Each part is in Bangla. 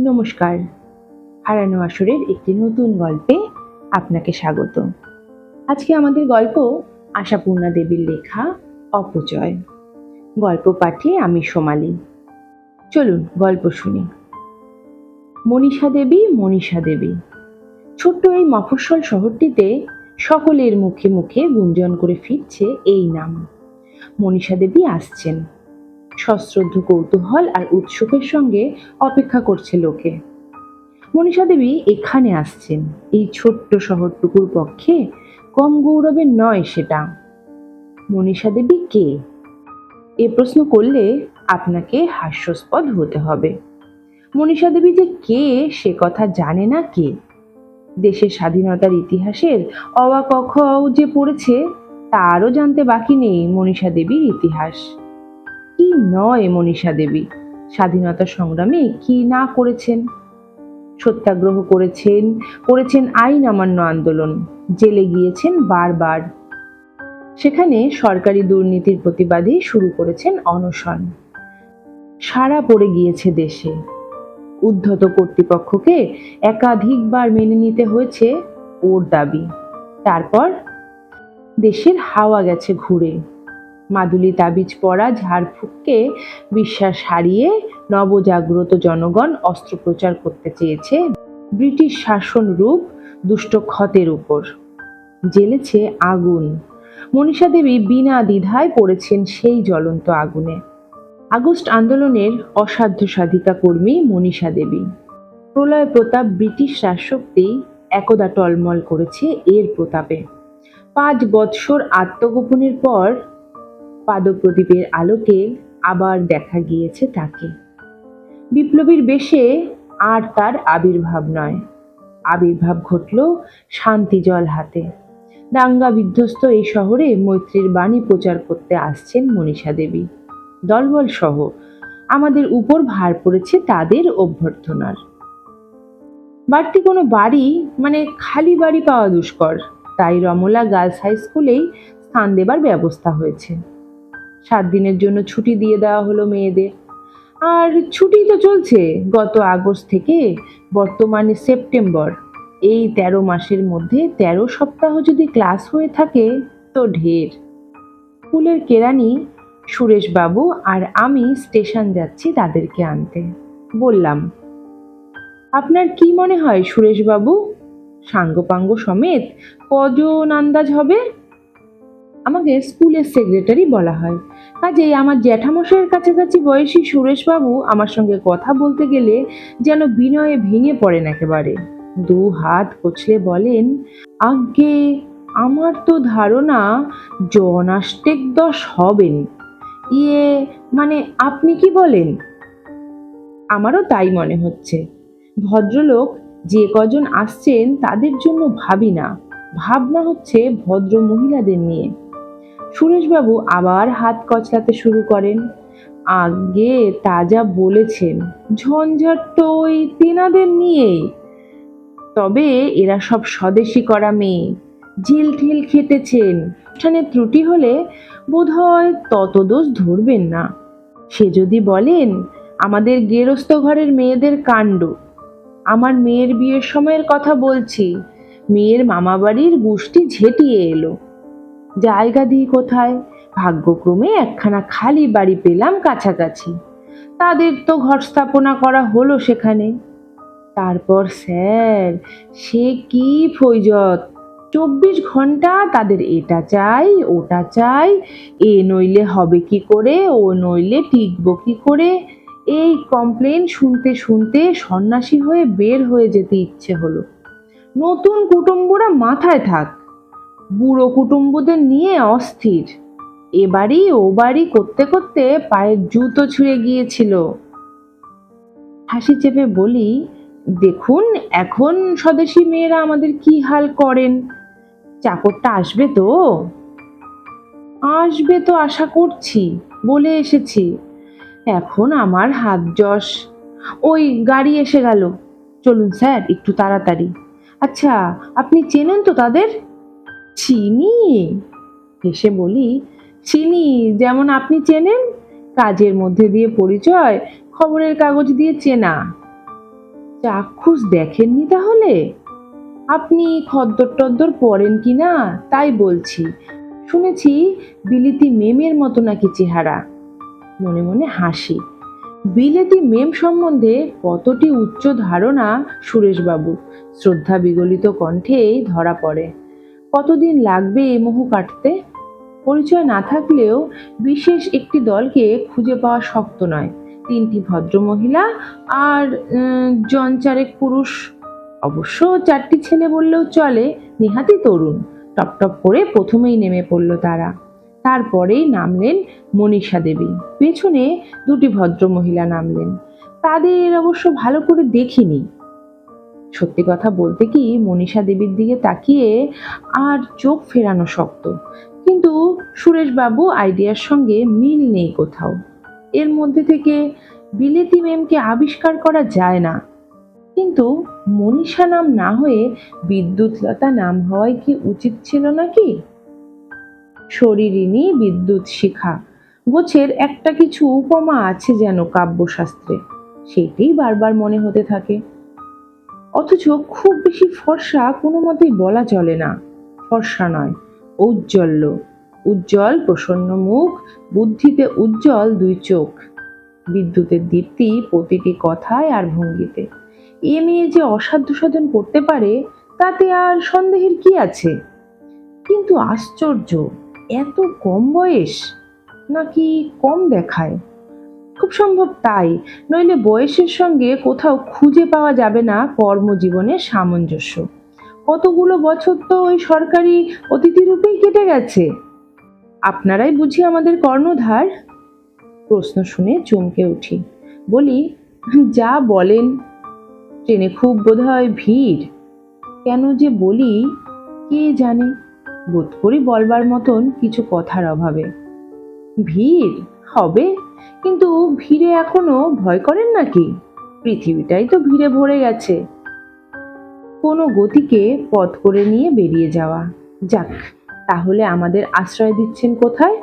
নমস্কার। হারানো আসরের একটি নতুন গল্পে আপনাকে স্বাগত। আজকে আমাদের গল্প আশাপূর্ণা দেবীর লেখা অপচয়। গল্প পাঠে আমি সোমালি। চলুন গল্প শুনি। মনীষা দেবী মনীষা দেবী। ছোট্ট এই মফস্বল শহরটিতে সকলের মুখে মুখে গুঞ্জন করে ফিরছে এই নাম। মনীষা দেবী আসছেন। সশ্রদ্ধ কৌতূহল আর উৎসুকের সঙ্গে অপেক্ষা করছে লোকে। মনীষা দেবী এখানে আসছেন। এই ছোট্ট শহরটুকুর পক্ষে কম গৌরবের নয় সেটা। মনীষা দেবী কে? এ প্রশ্ন করলে আপনাকে হাস্যস্পদ হতে হবে। মনীষা দেবী যে কে, সে কথা জানে না কে? দেশের স্বাধীনতার ইতিহাসের অক্ষও যে পড়েছে, তারও জানতে বাকি নেই মনীষা দেবীর ইতিহাস। নয় মনীষা দেবী। স্বাধীনতা সংগ্রামে কি না করেছেন? সত্যাগ্রহ করেছেন করেছেন আইন অমান্য আন্দোলন, জেলে গিয়েছেন বারবার। সেখানে সরকারি দুর্নীতির প্রতিবাদে শুরু করেছেন অনশন। সারা পড়ে গিয়েছে দেশে। উদ্ধত কর্তৃপক্ষকে একাধিকবার মেনে নিতে হয়েছে ওর দাবি। তারপর দেশের হাওয়া গেছে ঘুরে। মাদুলি তাবিজ পরা ঝাড়ফুঁককে বিশ্বাস হারিয়ে নবজাগ্রত জনগণ অস্ত্রোপচার করতে চেয়েছে ব্রিটিশ শাসন রূপ দুষ্ট ক্ষতের উপর। জ্বেলেছে আগুন। মনীষা দেবী বিনা দ্বিধায় পড়েছেন সেই জ্বলন্ত আগুনে। আগস্ট আন্দোলনের অসাধ্য সাধিকা কর্মী মনীষা দেবী। প্রলয় প্রতাপ ব্রিটিশ রাজশক্তি একদা টলমল করেছে এর প্রতাপে। পাঁচ বৎসর আত্মগোপনের পর পাদপ্রদীপের আলোকে আবার দেখা গিয়েছে তাকে। বিপ্লবীর বেশে আর তার আবির্ভাব নয়। আবির্ভাব ঘটল শান্তি জল হাতে। দাঙ্গা বিধ্বস্ত এই শহরে মৈত্রীর বাণী প্রচার করতে আসছেন মনীষা দেবী। দলবল সহ আমাদের উপর ভার পড়েছে তাদের অভ্যর্থনার। বাড়তি কোনো বাড়ি মানে খালি বাড়ি পাওয়া দুষ্কর। তাই রমলা গার্লস হাই স্কুলেই স্থান দেবার ব্যবস্থা হয়েছে। সাত দিনের জন্য ছুটি দিয়ে দেওয়া হলো মেয়েদের। আর ছুটি তো চলছে গত আগস্ট থেকে, বর্তমানে সেপ্টেম্বর। এই তেরো মাসের মধ্যে তেরো সপ্তাহ যদি ক্লাস হয়ে থাকে, তো ঢের। স্কুলের কেরানি, সুরেশবাবু আর আমি স্টেশন যাচ্ছি তাদেরকে আনতে। বললাম, আপনার কি মনে হয় সুরেশবাবু? সাঙ্গপাঙ্গ সমেত কজন আন্দাজ হবে? আমাকে স্কুলের সেক্রেটারি বলা হয়। কাজেই আমার জ্যাঠামশাইয়ের কাছাকাছি বয়সী সুরেশবাবু আমার সঙ্গে কথা বলতে গেলে যেন বিনয়ে ভেঙে পড়েন একেবারে। দু হাত কচলে বলেন, আজ্ঞে, আমার তো ধারণা জনাষ্টেক দশ হবেন। ইয়ে মানে আপনি কি বলেন? আমারও তাই মনে হচ্ছে। ভদ্রলোক যে কজন আসছেন তাদের জন্য ভাবি না। ভাবনা হচ্ছে ভদ্র মহিলাদের নিয়ে। সুরেশবাবু আবার হাত কচলাতে শুরু করেন। আগে তা যা বলেছেন, ঝঞ্ঝাট তো ওই তেনাদের নিয়ে তবে এরা সব স্বদেশি করা মেয়ে। ঝিল ঠেল খেটেছেন অনুষ্ঠানে ত্রুটি হলে বোধহয় তত দোষ ধরবেন না। সে যদি বলেন, আমাদের গেরস্ত ঘরের মেয়েদের কাণ্ড। আমার মেয়ের বিয়ের সময়ের কথা বলছি। মেয়ের মামাবাড়ির গোষ্ঠী ঝেঁটিয়ে এলো। জায়গা দিই কোথায়? ভাগ্যক্রমে একখানা খালি বাড়ি পেলাম কাছাকাছি। তাদের তো ঘর স্থাপনা করা হলো সেখানে। তারপর স্যার, সে কি ফৈজত? চব্বিশ ঘণ্টা তাদের এটা চাই, ওটা চাই, এ নইলে হবে কি করে, ও নইলে টিকবো কি করে? এই কমপ্লেন শুনতে শুনতে সন্ন্যাসী হয়ে বের হয়ে যেতে ইচ্ছে হলো। নতুন কুটুম্বরা মাথায় থাক বুড়ো কুটুম্বদের নিয়ে অস্থির। এ বাড়ি ও বাড়ি করতে করতে পায়ের জুতো ছুঁড়ে গিয়েছিল। হাসি চেপে বলি, দেখুন, এখন স্বদেশী মেয়েরা আমাদের কি হাল করেন? চাকরটা আসবে তো? আসবে তো আশা করছি, বলে এসেছি। এখন আমার হাত যশ। ওই গাড়ি এসে গেল। চলুন স্যার, একটু তাড়াতাড়ি। আচ্ছা আপনি চেনেন তো তাদের? চিনি? হেসে বলি, চিনি যেমন আপনি চেনেন, কাজের মধ্যে দিয়ে পরিচয়, খবরের কাগজ দিয়ে চেনা। চাক্ষুষ দেখেননি তাহলে? আপনি খদ্দর টদ্দর পড়েন কি না? তাই বলছি। শুনেছি বিলিতি মেমের মতো নাকি চেহারা। মনে মনে হাসি। বিলেতি মেম সম্বন্ধে কতটি উচ্চ ধারণা সুরেশবাবু। শ্রদ্ধা বিগলিত কণ্ঠেই ধরা পড়ে। কতদিন লাগবে এ মোহ কাটতে? পরিচয় না থাকলেও বিশেষ একটি দলকে খুঁজে পাওয়া শক্ত নয়। তিনটি ভদ্রমহিলা আর জন চারেক পুরুষ। অবশ্য চারটি ছেলে বললেও চলে, নেহাতি তরুণ। টপ টপ করে প্রথমেই নেমে পড়ল তারা। তারপরেই নামলেন মনীষা দেবী। পেছনে দুটি ভদ্রমহিলা নামলেন। তাদের অবশ্য ভালো করে দেখিনি। সত্যি কথা বলতে কি, মনীষা দেবীর দিকে তাকিয়ে আর চোখ ফেরানো শক্ত। কিন্তু সুরেশবাবু আইডিয়ার সঙ্গে মিল নেই কোথাও। এর মধ্যে থেকে বিলেতি মেমকে আবিষ্কার করা যায় না। কিন্তু মনীষা নাম না হয়ে বিদ্যুৎলতা নাম হওয়াই কি উচিত ছিল নাকি? শরীরিনী বিদ্যুৎ শিখা, গোছের একটা কিছু উপমা আছে যেন কাব্যশাস্ত্রে। সেটাই বারবার মনে হতে থাকে। অথচ খুব বেশি ফর্সা কোনো মতেই বলা চলে না। ফর্সা নয়, ঔজ্জ্বল্য। উজ্জ্বল, প্রসন্ন মুখ, বুদ্ধিতে উজ্জ্বল দুই চোখ। বিদ্যুতের দীপ্তি প্রতিটি কথায় আর ভঙ্গিতে। এ মেয়ে যে অসাধ্য সাধন করতে পারে, তাতে আর সন্দেহের কি আছে? কিন্তু আশ্চর্য, এত কম বয়স, নাকি কম দেখায়? খুব সম্ভব তাই। নইলে বয়সের সঙ্গে কোথাও খুঁজে পাওয়া যাবে না কর্মজীবনের সামঞ্জস্য। কতগুলো বছর তো ওই সরকারি অতিথি রূপেই কেটে গেছে। আপনারাই বুঝি আমাদের কর্ণধার? প্রশ্ন শুনে চমকে উঠি। বলি, যা বলেন, ট্রেনে খুব বোধহয় ভিড়। কেন যে বলি, কে জানে? বোধ করি বলবার মতন কিছু কথার অভাবে। ভিড়? হবে? কিন্তু ভিড়ে এখনও ভয় করেন নাকি? পৃথিবীটাই তো ভিড়ে ভরে গেছে। কোনো গতিকে পথ করে নিয়ে বেরিয়ে যাওয়া। যাক, তাহলে আমাদের আশ্রয় দিচ্ছেন কোথায়?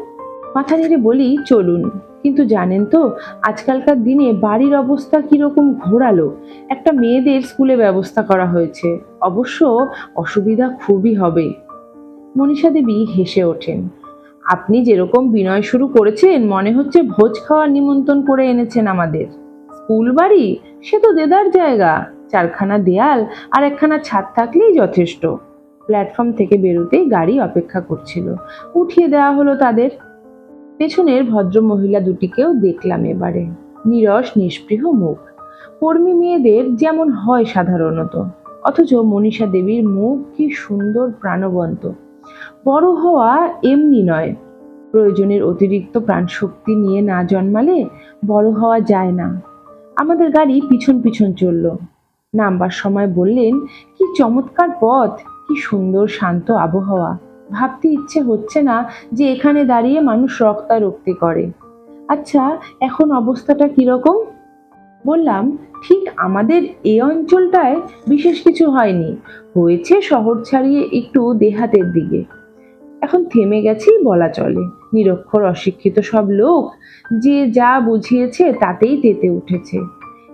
মাথা নেড়ে বলি, চলুন। কিন্তু জানেন তো, আজকালকার দিনে বাড়ির অবস্থা কীরকম ঘোরালো। একটা মেয়েদের স্কুলে ব্যবস্থা করা হয়েছে। অবশ্য অসুবিধা খুবই হবে। মনীষা দেবী হেসে ওঠেন। আপনি যেরকম বিনয় শুরু করেছেন, মনে হচ্ছে ভোজ খাওয়ার নিমন্ত্রণ করে এনেছেন আমাদের। স্কুল বাড়ি? সে তো দেদার জায়গা। চারখানা দেয়াল আর একখানা ছাদ থাকলেই যথেষ্ট। প্ল্যাটফর্ম থেকে বেরোতেই গাড়ি অপেক্ষা করছিল। উঠিয়ে দেওয়া হলো তাদের। পেছনের ভদ্র মহিলা দুটিকেও দেখলাম এবারে। নিরস নিষ্পৃহ মুখ। কর্মী মেয়েদের যেমন হয় সাধারণত। অথচ মনীষা দেবীর মুখ কি সুন্দর প্রাণবন্ত। বড় হওয়া এমনি নয়। প্রয়োজনের অতিরিক্ত প্রাণশক্তি নিয়ে না জন্মালে বড় হওয়া যায় না। আমাদের গাড়ি পিছন পিছন চলল। নামবার সময় বললেন, কি চমৎকার পথ, কি সুন্দর শান্ত আবহাওয়া। ভাবতে ইচ্ছে হচ্ছে না যে এখানে দাঁড়িয়ে মানুষ রক্তারক্তি করে। আচ্ছা এখন অবস্থাটা কীরকম? বললাম, ঠিক আমাদের এই অঞ্চলটায় বিশেষ কিছু হয়নি। হয়েছে শহর ছাড়িয়ে একটু দেহাতের দিকে। এখন থেমে গেছেই বলা চলে। নিরক্ষর অশিক্ষিত সব লোক যে যা বুঝিয়েছে তাতেই তেতে উঠেছে।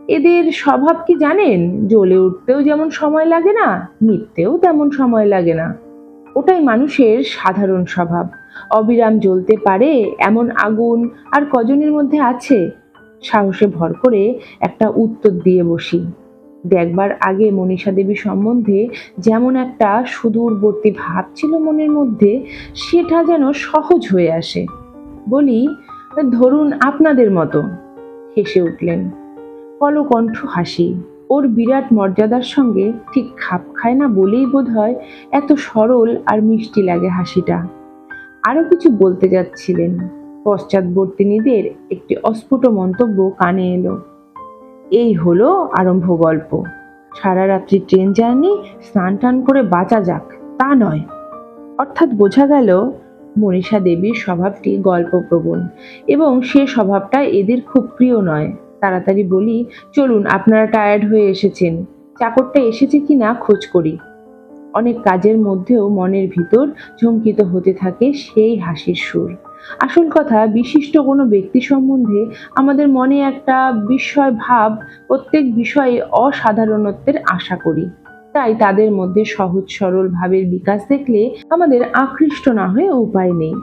এদের স্বভাব কি জানেন? জ্বলে উঠতেও যেমন সময় লাগে না নিতেও তেমন সময় লাগে না। ওটাই মানুষের সাধারণ স্বভাব। অবিরাম জ্বলতে পারে এমন আগুন আর কজনের মধ্যে আছে? সাহসে ভর করে একটা উত্তর দিয়ে বসি। দেখবার আগে মনীষা দেবী সম্বন্ধে যেমন একটা সুদূরবর্তী ভাব ছিল মনের মধ্যে, সেটা যেন সহজ হয়ে আসে। বলি, ধরুন আপনাদের মতো। হেসে উঠলেন। কলকণ্ঠ হাসি। ওর বিরাট মর্যাদার সঙ্গে ঠিক খাপ খায় না বলেই বোধ হয় এত সরল আর মিষ্টি লাগে হাসিটা। আরও কিছু বলতে যাচ্ছিলেন। পশ্চাৎবর্তিনীদের একটি অস্ফুট মন্তব্য কানে এলো। এই হলো আরম্ভ গল্প। সারা রাত্রি ট্রেন জার্নি, স্নান টান করে বাঁচা যাক, তা নয়। অর্থাৎ বোঝা গেল মনীষা দেবীর স্বভাবটি গল্পপ্রবণ এবং সে স্বভাবটা এদের খুব প্রিয় নয়। তাড়াতাড়ি বলি, চলুন, আপনারা টায়ার্ড হয়ে এসেছেন। চাকরটা এসেছে কি না খোঁজ করি। অনেক কাজের মধ্যেও মনের ভিতর ঝঙ্কিত হতে থাকে সেই হাসির সুর। আসল কথা, বিশিষ্ট কোনো ব্যক্তি সম্বন্ধে আমাদের মনে একটা বিস্ময় ভাব প্রত্যেক বিষয়ে অসাধারণত্বের আশা করি। তাই তাদের মধ্যে সহজ সরল ভাবের বিকাশ দেখলে আমাদের আকৃষ্ট না হয়ে উপায় নেই।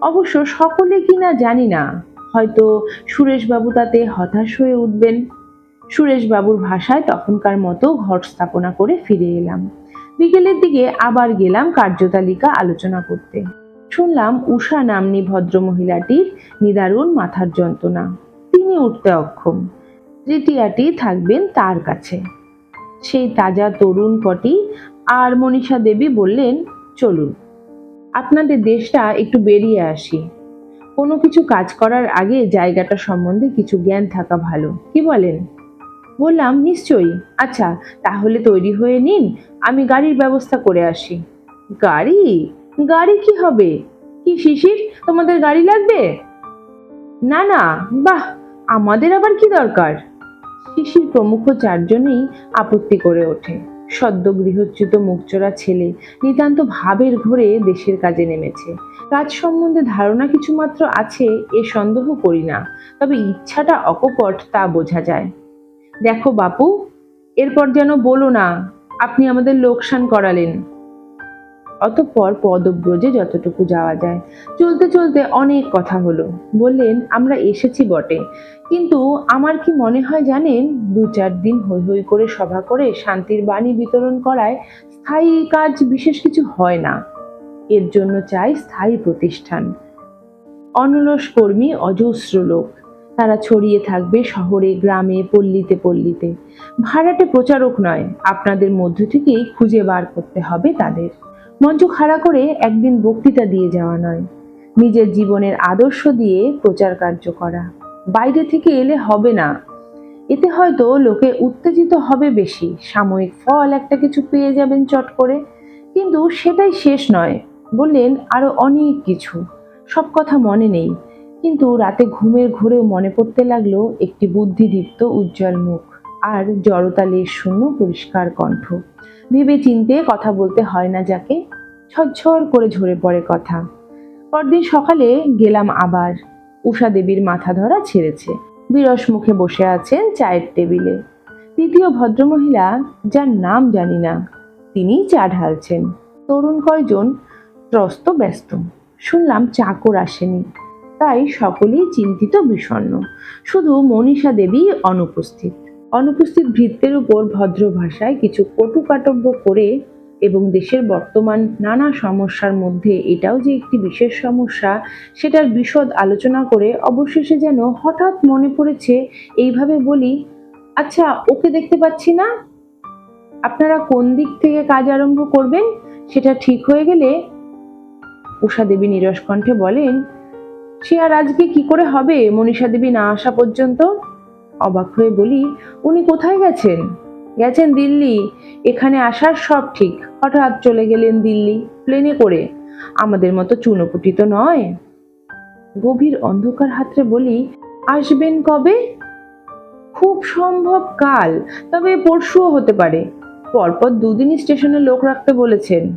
অবশ্য সকলে কিনা জানি না, হয়তো সুরেশবাবু তাতে হতাশ হয়ে উঠবেন। সুরেশবাবুর ভাষায় তখনকার মতো ঘট স্থাপনা করে ফিরে এলাম। বিকেলের দিকে আবার গেলাম কার্যতালিকা আলোচনা করতে। শুনলাম উষা নাম্নী ভদ্রমহিলাটির নিদারুণ মাথার যন্ত্রণা। তিনি উঠতে অক্ষম। তৃতীয়াটি থাকবেন তার কাছে। সেই তাজা তরুণ পটি আর মনীষা দেবী বললেন, চলুন, আপনাদের দেশটা একটু বেরিয়ে আসি। কোনো কিছু কাজ করার আগে জায়গাটা সম্বন্ধে কিছু জ্ঞান থাকা ভালো। কি বলেন? বললাম, নিশ্চয়ই। আচ্ছা তাহলে তৈরি হয়ে নিন, আমি গাড়ির ব্যবস্থা করে আসি। গাড়ি? গাড়ি কি হবে? কি শিশির? তোমাদের গাড়ি লাগবে? না না, বাহ, আমাদের আবার কি দরকার? শিশির প্রমুখ চারজনেই আপত্তি করে ওঠে। সদ্য গৃহচ্যুত মুখচোরা ছেলে নিতান্ত ভাবের ঘোরে দেশের কাজে নেমেছে। কাজ সম্বন্ধে ধারণা কিছুমাত্র আছে, এ সন্দেহ করি না, তবে ইচ্ছাটা অকপট তা বোঝা যায়। দেখো বাপু, এরপর যেন বলো না, আপনি আমাদের লোকসান করালেন। অতঃপর পদব্রজে যতটুকু যাওয়া যায়। চলতে চলতে অনেক কথা হলো। বললেন, আমরা এসেছি বটে। কিন্তু আমার কি মনে হয় জানেন, দু চার দিন হৈ হৈ করে সভা করে শান্তির বাণী বিতরণ করায় স্থায়ী কাজ বিশেষ কিছু হয় না। এর জন্য চাই স্থায়ী প্রতিষ্ঠান। অনলস কর্মী অজস্র লোক। তারা ছড়িয়ে থাকবে শহরে, গ্রামে, পল্লীতে পল্লীতে। ভাড়াটে প্রচারক নয়। আপনাদের মধ্য থেকেই খুঁজে বার করতে হবে তাদের। মঞ্চ খাড়া করে একদিন বক্তৃতা দিয়ে যাওয়া নয়। নিজের জীবনের আদর্শ দিয়ে প্রচার কার্য করা। বাইরে থেকে এলে হবে না। এতে হয়তো লোকে উত্তেজিত হবে বেশি। সাময়িক ফল একটা কিছু পেয়ে যাবেন চট করে। কিন্তু সেটাই শেষ নয়। বললেন, আরও অনেক কিছু। সব কথা মনে নেই। কিন্তু রাতে ঘুমের ঘোরেও মনে পড়তে লাগল একটি বুদ্ধিদীপ্ত উজ্জ্বল মুখ আর জড়তালের শূন্য পরিষ্কার কণ্ঠ। ভেবে চিনতে কথা বলতে হয় না যাকে। ঝরঝর করে ঝরে পড়ে কথা। পরদিন সকালে গেলাম আবার। উষা দেবীর মাথা ধরা ছেড়েছে। বিরস মুখে বসে আছেন চায়ের টেবিলে। তৃতীয় ভদ্রমহিলা, যার নাম জানি না তিনি চা ঢালছেন। তরুণ কয়জন ত্রস্ত ব্যস্ত। শুনলাম চাকর আসেনি। তাই সকলেই চিন্তিত বিষণ্ণ। শুধু মনীষা দেবী অনুপস্থিত। অনুপস্থিত ভৃত্যের উপর ভদ্র ভাষায় কিছু কটুকাটব্য করে এবং দেশের বর্তমান নানা সমস্যার মধ্যে এটাও যে একটি বিশেষ সমস্যা, সেটার বিশদ আলোচনা করে অবশেষে যেন হঠাৎ মনে পড়েছে, এইভাবে বলি আচ্ছা ওকে দেখতে পাচ্ছি না। আপনারা কোন দিক থেকে কাজ আরম্ভ করবেন? সেটা ঠিক হয়ে গেলে? উষা দেবী নিরস কণ্ঠে বলেন, সে আর আজকে কি করে হবে? মনীষা দেবী না আসা পর্যন্ত? অবাক হয়ে বলি, উনি কোথায় গেছেন? গেছেন দিল্লি। এখানে আসার সব ঠিক। হঠাৎ চলে গেলেন দিল্লি, প্লেনে করে। আমাদের মতো চুনোপুটি তো নয়। গভীর অন্ধকার হাতরে বলি, আসবেন কবে? খুব সম্ভব কাল, তবে পরশুও হতে পারে। পরপর দুদিনই স্টেশনে লোক রাখতে বলেছেন।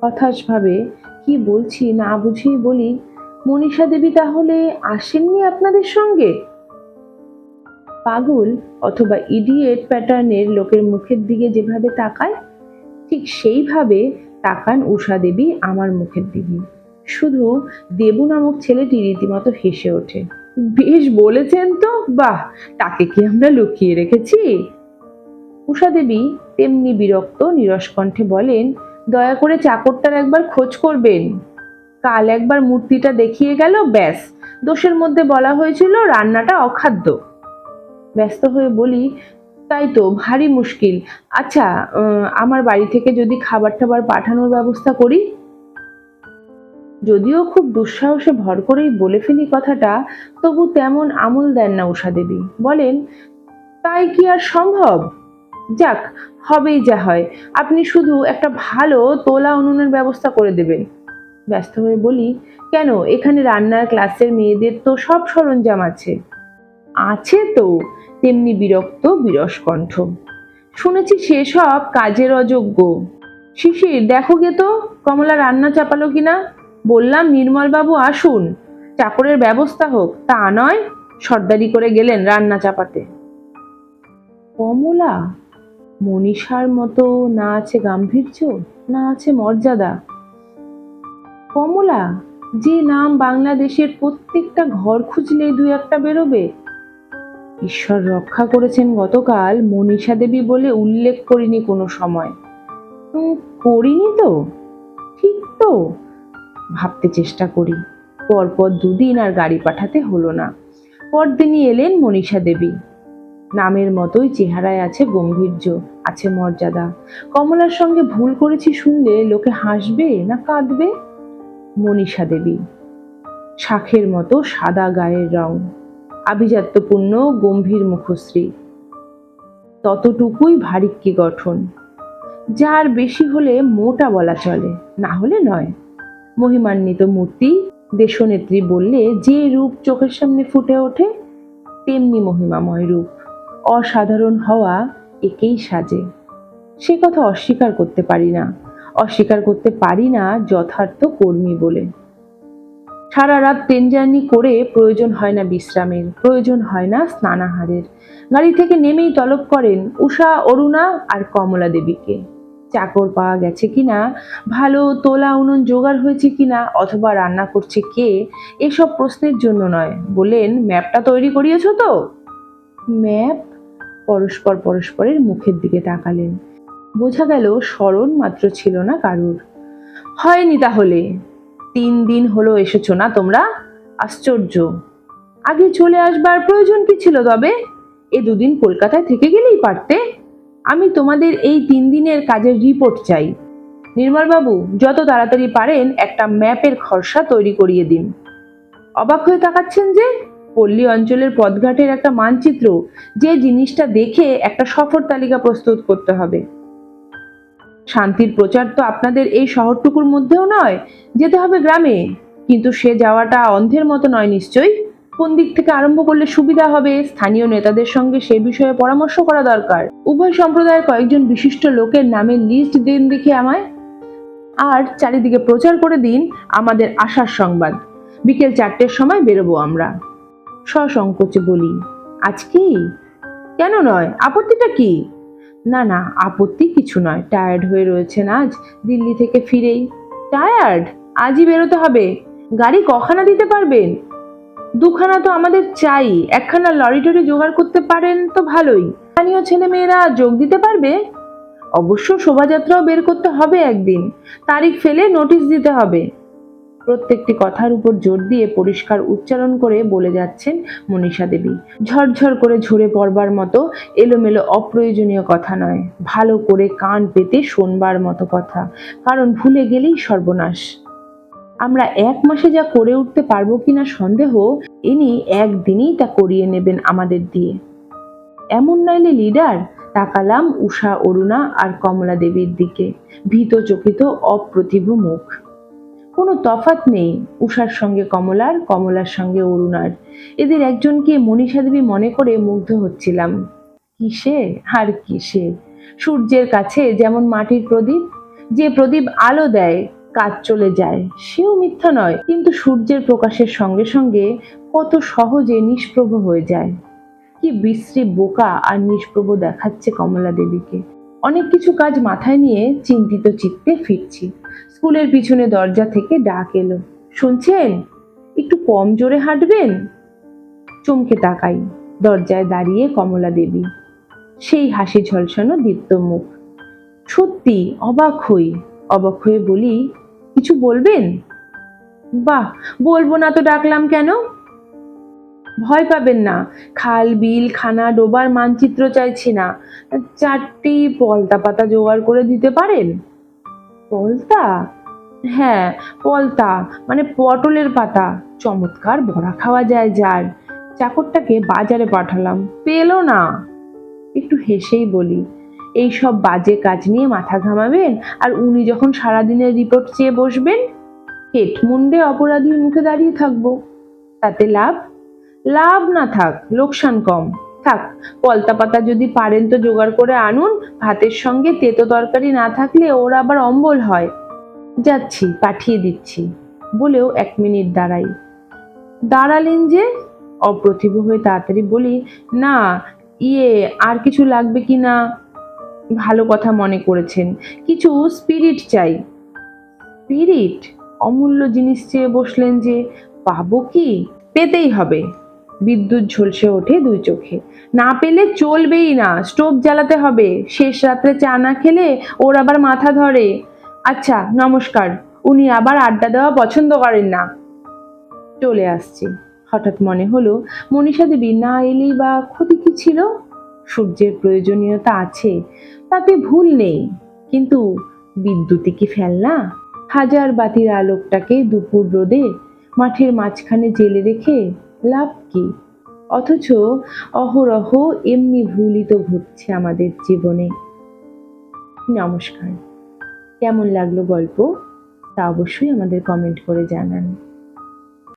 হতাশ ভাবে কি বলছি না বুঝিয়ে বলি, মনীষা দেবী তাহলে আসেননি আপনাদের সঙ্গে? পাগল অথবা ইডিয়েট প্যাটার্নের লোকের মুখের দিকে যেভাবে তাকায়, ঠিক সেইভাবে তাকান উষা দেবী আমার মুখের দিকে। শুধু দেবু নামক ছেলেটি রীতিমতো হেসে ওঠে। বেশ বলেছেন তো, বাহ, তাকে কি আমরা লুকিয়ে রেখেছি? উষা দেবী তেমনি বিরক্ত, নিরস কণ্ঠে বলেন, দয়া করে চাকরটার একবার খোঁজ করবেন। কাল একবার মূর্তিটা দেখিয়ে গেল, ব্যাস। দোষের মধ্যে বলা হয়েছিল রান্নাটা অখাদ্য। ব্যস্ত হয়ে বলি, তাই তো, ভারী মুশকিল। আচ্ছা আমার বাড়ি থেকে যদি খাবার টাবার পাঠানোর ব্যবস্থা করি? যদিও খুব দুঃসাহসে ভর করেই বলে ফেলি কথাটা, তবু তেমন আমল দেন না উষা দেবী। বলেন, তাই কি আর সম্ভব? যাক, হবেই যা হয়। আপনি শুধু একটা ভালো তোলা উনুনের ব্যবস্থা করে দেবেন। ব্যস্ত হয়ে বলি, কেন? এখানে রান্নার ক্লাসের মেয়েদের তো সব সরঞ্জাম আছে। আছে তো। তেমনি বিরক্ত বিরস কণ্ঠ শুনেছি সেসব কাজের অযোগ্য। শিশির, দেখো গে তো, কমলা রান্না চাপালো কিনা? বললাম নির্মল বাবু আসুন। চাকরের ব্যবস্থা হোক, তা নয়, সর্দারি করে গেলেন রান্না চাপাতে। কমলা, মনীষার মতো না আছে গাম্ভীর্য, না আছে মর্যাদা। কমলা, যে নাম বাংলাদেশের প্রত্যেকটা ঘর খুঁজলে দু একটা বেরোবে ঈশ্বর রক্ষা করেছেন গতকাল মনীষা দেবী বলে উল্লেখ করিনি কোনো সময়। করিনি তো? ঠিক তো? ভাবতে চেষ্টা করি। পরপর দুদিন আর গাড়ি পাঠাতে হলো না। পরদিনই এলেন মনীষা দেবী। নামের মতোই চেহারায় আছে গম্ভীর্য, আছে মর্যাদা। কমলার সঙ্গে ভুল করেছি শুনলে লোকে হাসবে না কাঁদবে? মনীষা দেবী, শাখের মতো সাদা গায়ের রং। আভিজাত্যপূর্ণ, গম্ভীর মুখশ্রী। ততটুকুই ভারিক্কি গঠন? যার বেশি হলে মোটা বলা চলে, না হলে নয়। মহিমান্বিত মূর্তি, দেশনেত্রী বললে যে রূপ চোখের সামনে ফুটে ওঠে, তেমনি মহিমাময় রূপ। অসাধারণ হওয়া একেই সাজে। সে কথা অস্বীকার করতে পারি না। অস্বীকার করতে পারি না যথার্থ কর্মী বলে। সারা রাত ট্রেন জার্নি করে প্রয়োজন হয় না বিশ্রামের, প্রয়োজন হয় না স্নানাহারের। গাড়ি থেকে নেমেই তলব করেন উষা, অরুণা আর কমলা দেবীকে। চাকর পাওয়া গেছে কিনা? ভালো তোলা উনুন জোগাড় হয়েছে কিনা? অথবা রান্না করছে কে? এসব প্রশ্নের জন্য নয়। বলেন ম্যাপটা তৈরি করিয়েছো তো? ম্যাপ? পরস্পর পরস্পরের মুখের দিকে তাকালেন। বোঝা গেল, স্মরণ মাত্র ছিল না কারুর। হয়নি তাহলে। তিন দিন হলো এসেছ না তোমরা? আশ্চর্য। আগে চলে আসবার প্রয়োজন কি ছিল তবে? এ দুদিন কলকাতায় থেকে গেলেই পারতে। আমি তোমাদের এই তিন দিনের কাজের রিপোর্ট চাই। নির্মলবাবু, যত তাড়াতাড়ি পারেন একটা ম্যাপের খরসা তৈরি করিয়ে দিন। অবাক হয়ে তাকাচ্ছেন যে, পল্লী অঞ্চলের পথঘাটের একটা মানচিত্র যে জিনিসটা দেখে একটা সফর তালিকা প্রস্তুত করতে হবে। শান্তির প্রচার তো আপনাদের এই শহরটুকুর মধ্যেও নয়, যেতে হবে গ্রামে। কিন্তু সে যাওয়াটা অন্ধের মতো নয় নিশ্চয়ই? কোন দিক থেকে আরম্ভ করলে সুবিধা হবে? স্থানীয় নেতাদের সঙ্গে সে বিষয়ে পরামর্শ করা দরকার। উভয় সম্প্রদায়ের কয়েকজন বিশিষ্ট লোকের নামে লিস্ট দিন দেখে আমায়। আর চারিদিকে প্রচার করে দিন আমাদের আসার সংবাদ। বিকেল চারটের সময় বেরোবো আমরা। সসংকোচে বলি আজকেই কেন নয়? আপত্তিটা কি? না না, আপত্তি কিছু নয়। টায়ার্ড হয়ে রয়েছেন আজ, দিল্লি থেকে ফিরেই। টায়ার্ড আজই বেরোতে হবে। গাড়ি কখানা দিতে পারবেন? দুখানা তো আমাদের চাই। একখানা লরি টরি জোগাড় করতে পারেন তো ভালোই। স্থানীয় ছেলে মেয়েরা যোগ দিতে পারবে? অবশ্য শোভাযাত্রাও বের করতে হবে একদিন। তারিখ ফেলে নোটিশ দিতে হবে। প্রত্যেকটি কথার উপর জোর দিয়ে পরিষ্কার উচ্চারণ করে বলে যাচ্ছেন মনীষা দেবী। ঝরঝর করে ঝরে পড়বার মতো এলোমেলো অপ্রয়োজনীয় কথা নয়, ভালো করে কান পেতে শোনবার মতো কথা, কারণ ভুলে গেলেই সর্বনাশ। আমরা এক মাসে যা করে উঠতে পারব কিনা সন্দেহ, ইনি একদিনই তা করিয়ে নেবেন আমাদের দিয়ে। এমন নইলে লিডার, তাকালাম উষা অরুণা আর কমলা দেবীর দিকে, ভীত চকিত অপ্রতিভ মুখ। কোনো তফাত নেই উষার সঙ্গে কমলার কমলার সঙ্গে অরুণার। এদের একজনকে মনীষা দেবী মনে করে মুগ্ধ হচ্ছিলাম। কিসে? আর কিসে? সূর্যের কাছে যেমন মাটির প্রদীপ, যে প্রদীপ আলো দেয়, কাজ চলে যায়। সেও মিথ্যা নয়, কিন্তু সূর্যের প্রকাশের সঙ্গে সঙ্গে কত সহজে নিষ্প্রভ হয়ে যায়। কি বিশ্রী বোকা আর নিষ্প্রভ দেখাচ্ছে কমলা দেবীকে। অনেক কিছু কাজ মাথায় নিয়ে চিন্তিত চিত্তে ফিরছি। স্কুলের পিছনে দরজা থেকে ডাক এলো। শুনছেন? একটু কম জোরে হাঁটবেন? চমকে তাকাই দরজায় দাঁড়িয়ে কমলা দেবী। সেই হাসি ঝলসানো দীপ্ত মুখ। সত্যি অবাক হই। অবাক হয়ে বলি, কিছু বলবেন? বাহ, বলব না তো ডাকলাম কেন? ভয় পাবেন না, খাল, বিল, খানা, ডোবার মানচিত্র চাইছি না। চারটি পলতা পাতা জোগাড় করে দিতে পারেন? পলতা? হ্যাঁ পলতা মানে পটলের পাতা। চমৎকার বড়া খাওয়া যায় যার। চাকরটাকে বাজারে পাঠালাম। পেল না। একটু হেসেই বলি, এই সব বাজে কাজ নিয়ে মাথা ঘামাবেন? আর উনি যখন সারাদিনের রিপোর্ট চেয়ে বসবেন, হেট মুন্ডে অপরাধীর মুখে দাঁড়িয়ে থাকব। তাতে লাভ? লাভ না থাক, লোকসান কম। থাক পলতা পাতা যদি পারেন তো জোগাড় করে আনুন, ভাতের সঙ্গে তেতো তরকারি না থাকলে ওর আবার অম্বল হয়। যাচ্ছি, পাঠিয়ে দিচ্ছি, বলেও এক মিনিট দাঁড়াই। দাঁড়ালেন যে, অপ্রতিভ হয়ে তাড়াতাড়ি বলি, না ইয়ে আর কিছু লাগবে কি না? ভালো কথা মনে করেছেন, কিছু স্পিরিট চাই। স্পিরিট অমূল্য জিনিস চেয়ে বসলেন যে, পাবো কি? পেতেই হবে। বিদ্যুৎ ঝলসে ওঠে দুই চোখে। না পেলে চলবেই না, স্টোভ জ্বালাতে হবে। শেষ রাত্রে চা না খেলে ওর আবার মাথা ধরে। আচ্ছা নমস্কার, উনি আবার আড্ডা দেওয়া পছন্দ করেন না। চলে আসছি। হঠাৎ মনে হলো, মনীষা দেবী না এলেই বা ক্ষতি কি ছিল? সূর্যের প্রয়োজনীয়তা আছে, তাতে ভুল নেই। কিন্তু বিদ্যুতে কি ফেলনা? হাজার বাতির আলোকটাকে দুপুর রোদে মাঠের মাঝখানে জেলে রেখে লাভ কি? অথচ অহরহ এমনি ভুলই তো ঘটছে আমাদের জীবনে। নমস্কার। কেমন লাগল গল্প? তা অবশ্যই আমাদের কমেন্ট করে জানান।